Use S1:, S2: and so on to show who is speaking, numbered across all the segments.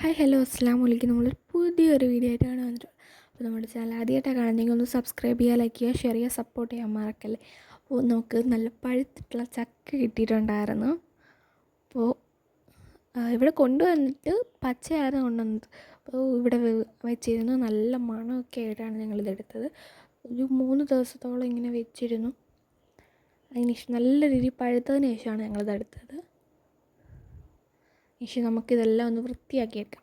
S1: Hi hello അസ്സാം വലൈക്കും നമ്മൾ പുതിയൊരു വീഡിയോ ആയിട്ടാണ് വന്നിട്ടുള്ളത്. അപ്പോൾ നമ്മുടെ ചാനൽ ആദ്യമായിട്ടാണ് കാണുന്നെങ്കിൽ ഒന്ന് സബ്സ്ക്രൈബ് ചെയ്യുക ലൈക്ക് ചെയ്യുക ഷെയർ ചെയ്യുക സപ്പോർട്ട് ചെയ്യാൻ മറക്കല്ലേ. അപ്പോൾ നമുക്ക് നല്ല പഴുത്തിട്ടുള്ള ചക്ക കിട്ടിയിട്ടുണ്ടായിരുന്നു. അപ്പോൾ ഇവിടെ കൊണ്ടുവന്നിട്ട് പച്ചയായിരുന്നു കൊണ്ടുവന്നത്. അപ്പോൾ ഇവിടെ വെച്ചിരുന്നു. നല്ല മണമൊക്കെ ആയിട്ടാണ് ഞങ്ങളിതെടുത്തത് ഒരു മൂന്ന് ദിവസത്തോളം ഇങ്ങനെ വെച്ചിരുന്നു. അതിനുശേഷം നല്ല രീതിയിൽ പഴുത്തതിന് ശേഷമാണ് ഞങ്ങളിതെടുത്തത് ഇനി നമുക്കിതെല്ലാം ഒന്ന് വൃത്തിയാക്കിയേക്കാം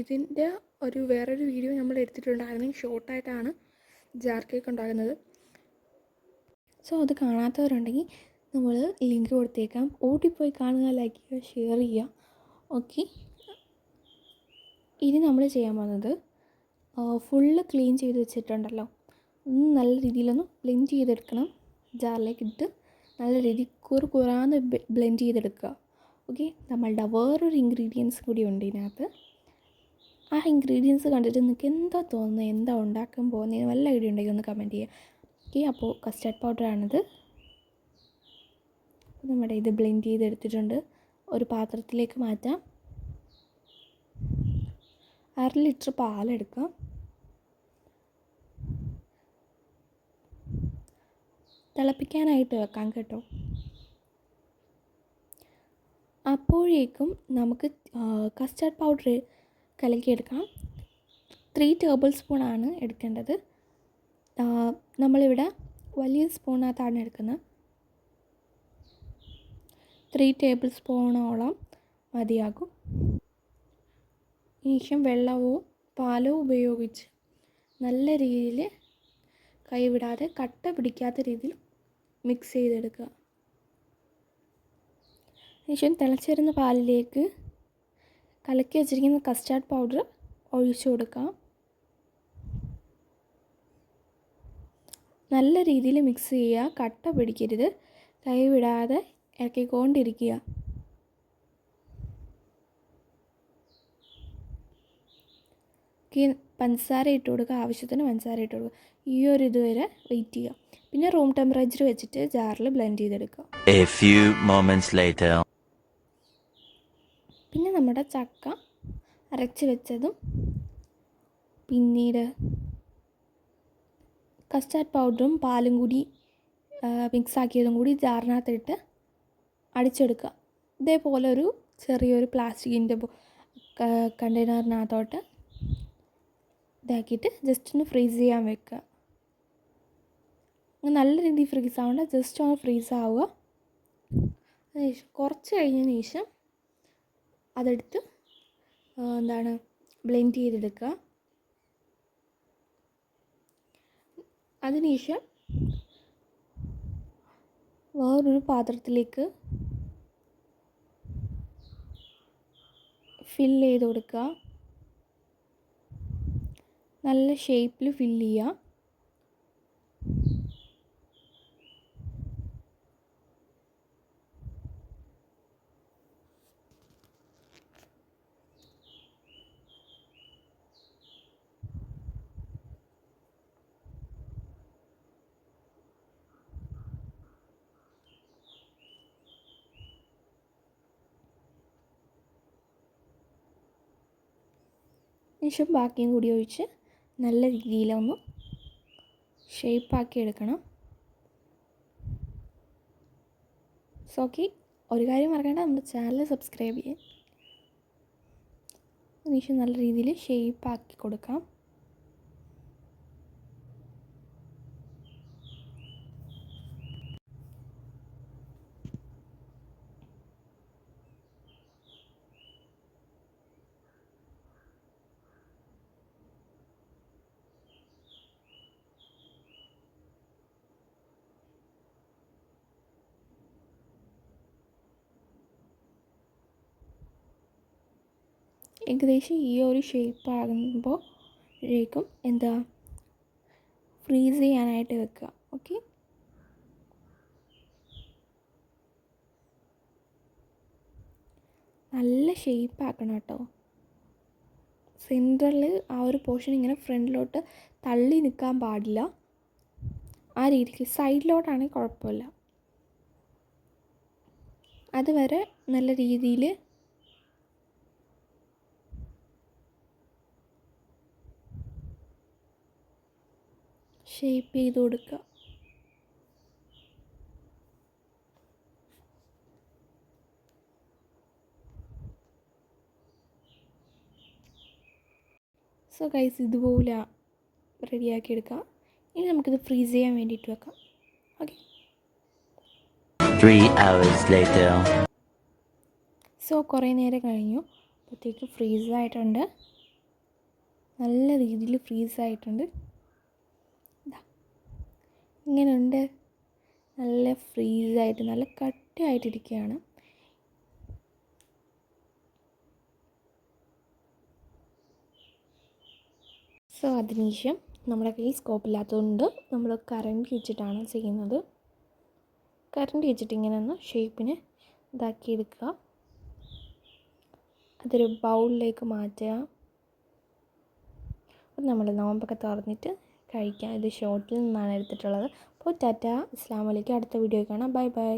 S1: ഇതിന്റെ ഒരു വേറൊരു വീഡിയോ നമ്മൾ എടുത്തിട്ടുണ്ടായിരുന്നു. ഷോർട്ടായിട്ടാണ് ജാർ കേക്ക് ഉണ്ടാകുന്നത് സോ അത് കാണാത്തവരുണ്ടെങ്കിൽ നമ്മൾ ലിങ്ക് കൊടുത്തേക്കാം. ഓടിപ്പോയി കാണുക ലൈക്ക് ചെയ്യുക ഷെയർ ചെയ്യുക. ഓക്കെ ഇനി നമ്മൾ ചെയ്യാൻ പോകുന്നത് ഫുള്ള് ക്ലീൻ ചെയ്ത് വെച്ചിട്ടുണ്ടല്ലോ. ഒന്ന് നല്ല രീതിയിലൊന്ന് ബ്ലെൻഡ് ചെയ്തെടുക്കണം. ജാറിലേക്ക് ഇട്ട് നല്ല രീതിയിൽ കുറു കുറാന്ന് ബ്ലെൻഡ് ചെയ്തെടുക്കുക. ഓക്കെ നമ്മളുടെ വേറൊരു ഇൻഗ്രീഡിയൻസ് കൂടി ഉണ്ട് ഇതിനകത്ത്. ആ ഇൻഗ്രീഡിയൻസ് കണ്ടിട്ട് നിങ്ങൾക്ക് എന്താ തോന്നുന്നത് എന്താ ഉണ്ടാക്കാൻ പോകുന്നത് വല്ല ഐഡിയ ഉണ്ടെങ്കിൽ ഒന്ന് കമന്റ് ചെയ്യുക. ഓക്കെ അപ്പോൾ കസ്റ്റാർഡ് പൗഡറാണിത് നമ്മുടെ ഇത് ബ്ലെൻഡ് ചെയ്തെടുത്തിട്ടുണ്ട്. ഒരു പാത്രത്തിലേക്ക് മാറ്റാം. അര ലിറ്റർ പാലെടുക്കാം. തിളപ്പിക്കാനായിട്ട് വെക്കാം കേട്ടോ. അപ്പോഴേക്കും നമുക്ക് കസ്റ്റാർഡ് പൗഡർ കലക്കിയെടുക്കാം. ത്രീ ടേബിൾ സ്പൂണാണ് എടുക്കേണ്ടത്. നമ്മളിവിടെ വലിയ സ്പൂണിനകത്താണ് എടുക്കുന്നത്. ത്രീ ടേബിൾ സ്പൂണോളം മതിയാകും. ശേഷം വെള്ളവും പാലോ ഉപയോഗിച്ച് നല്ല രീതിയിൽ കൈവിടാതെ കട്ട പിടിക്കാത്ത രീതിയിൽ മിക്സ് ചെയ്തെടുക്കുക. ശേഷം തിളച്ചിരുന്ന പാലിലേക്ക് കലക്കി വെച്ചിരിക്കുന്ന കസ്റ്റാർഡ് പൗഡർ ഒഴിച്ചു കൊടുക്കുക. നല്ല രീതിയിൽ മിക്സ് ചെയ്യുക. കട്ട പിടിക്കരുത്. കൈവിടാതെ ഇറക്കിക്കൊണ്ടിരിക്കുക ഈ പഞ്ചസാര ഇട്ട് കൊടുക്കുക. ആവശ്യത്തിന് പഞ്ചസാര ഇട്ട് കൊടുക്കുക. ഈ ഒരു ഇതുവരെ വെയിറ്റ് ചെയ്യുക. പിന്നെ റൂം ടെമ്പറേച്ചർ വെച്ചിട്ട് ജാറിൽ ബ്ലെൻഡ് ചെയ്തെടുക്കുക. പിന്നെ നമ്മുടെ ചക്ക അരച്ച് വെച്ചതും പിന്നീട് കസ്റ്റാർഡ് പൗഡറും പാലും കൂടി മിക്സ് ആക്കിയതും കൂടി ജാറിനകത്തിട്ട് അടിച്ചെടുക്കുക. ഇതേപോലെ ഒരു ചെറിയൊരു പ്ലാസ്റ്റിക്കിന്റെ കണ്ടെയ്നറിനകത്തോട്ട് ഇതാക്കിയിട്ട് ജസ്റ്റ് ഒന്ന് ഫ്രീസ് ചെയ്യാൻ വെക്കുക. നല്ല രീതിയിൽ ഫ്രീസ് ആവേണ്ട ജസ്റ്റ് ഒന്ന് ഫ്രീസ് ആവുക. അതിനുശേഷം കുറച്ച് കഴിഞ്ഞതിന് ശേഷം അതെടുത്ത് എന്താണ് ബ്ലെൻഡ് ചെയ്തെടുക്കുക. അതിനുശേഷം വേറൊരു പാത്രത്തിലേക്ക് ഫില്ല് ചെയ്ത് കൊടുക്കുക. നല്ല ഷേപ്പിൽ ഫില്ല് ചെയ്യുക ശേഷം ബാക്കിയും കൂടി ഒഴിച്ച് നല്ല രീതിയിലൊന്ന് ഷേപ്പാക്കി എടുക്കണം സോ ഓക്കെ ഒരു കാര്യം മറക്കേണ്ട നമ്മുടെ ചാനൽ സബ്സ്ക്രൈബ് ചെയ്യാൻ അതിനുശേഷം നല്ല രീതിയിൽ ഷേപ്പാക്കി കൊടുക്കാം. ഏകദേശം ഈ ഒരു ഷേപ്പ് ആകുമ്പോൾ ഴേക്കും എന്താ ഫ്രീസ് ചെയ്യാനായിട്ട് വെക്കുക. ഓക്കെ നല്ല ഷേപ്പ് ആക്കണം കേട്ടോ. സെന്ററിൽ ആ ഒരു പോർഷൻ ഇങ്ങനെ ഫ്രണ്ടിലോട്ട് തള്ളി നിൽക്കാൻ പാടില്ല. ആ രീതിക്ക് സൈഡിലോട്ടാണെങ്കിൽ കുഴപ്പമില്ല. അതുവരെ നല്ല രീതിയിൽ ഷേപ്പ് ചെയ്ത് കൊടുക്കുക. സോ ഗൈസ് ഇതുപോലെ റെഡിയാക്കി എടുക്കാം ഇനി നമുക്കിത് ഫ്രീസ് ചെയ്യാൻ വേണ്ടിയിട്ട് വെക്കാം. Okay
S2: Three hours later.
S1: So കുറേ നേരം കഴിഞ്ഞു. അപ്പോഴത്തേക്ക് ഫ്രീസായിട്ടുണ്ട് നല്ല രീതിയിൽ ഫ്രീസ് ആയിട്ടുണ്ട്. ദാ. ഇങ്ങനെയുണ്ട് നല്ല ഫ്രീസായിട്ട് നല്ല കട്ടിയായിട്ടിരിക്കുകയാണ് സോ അതിനുശേഷം നമ്മുടെ കയ്യിൽ സ്കോപ്പില്ലാത്തതുകൊണ്ട് നമ്മൾ കറണ്ട് വെച്ചിട്ടാണ് ചെയ്യുന്നത്. കറണ്ട് വെച്ചിട്ട് ഇങ്ങനെ ഒന്ന് ഷേപ്പിനെ ഇതാക്കി എടുക്കുക അതൊരു ബൗളിലേക്ക് മാറ്റുക. നമ്മൾ നോമ്പൊക്കെ തുറന്നിട്ട് കഴിക്കാം ഇത് ഷോർട്ടിൽ നിന്നാണ് എടുത്തിട്ടുള്ളത്. അപ്പോൾ ടാറ്റ അസ്സാം വലൈക്കും അടുത്ത വീഡിയോ കാണാം. Bye bye.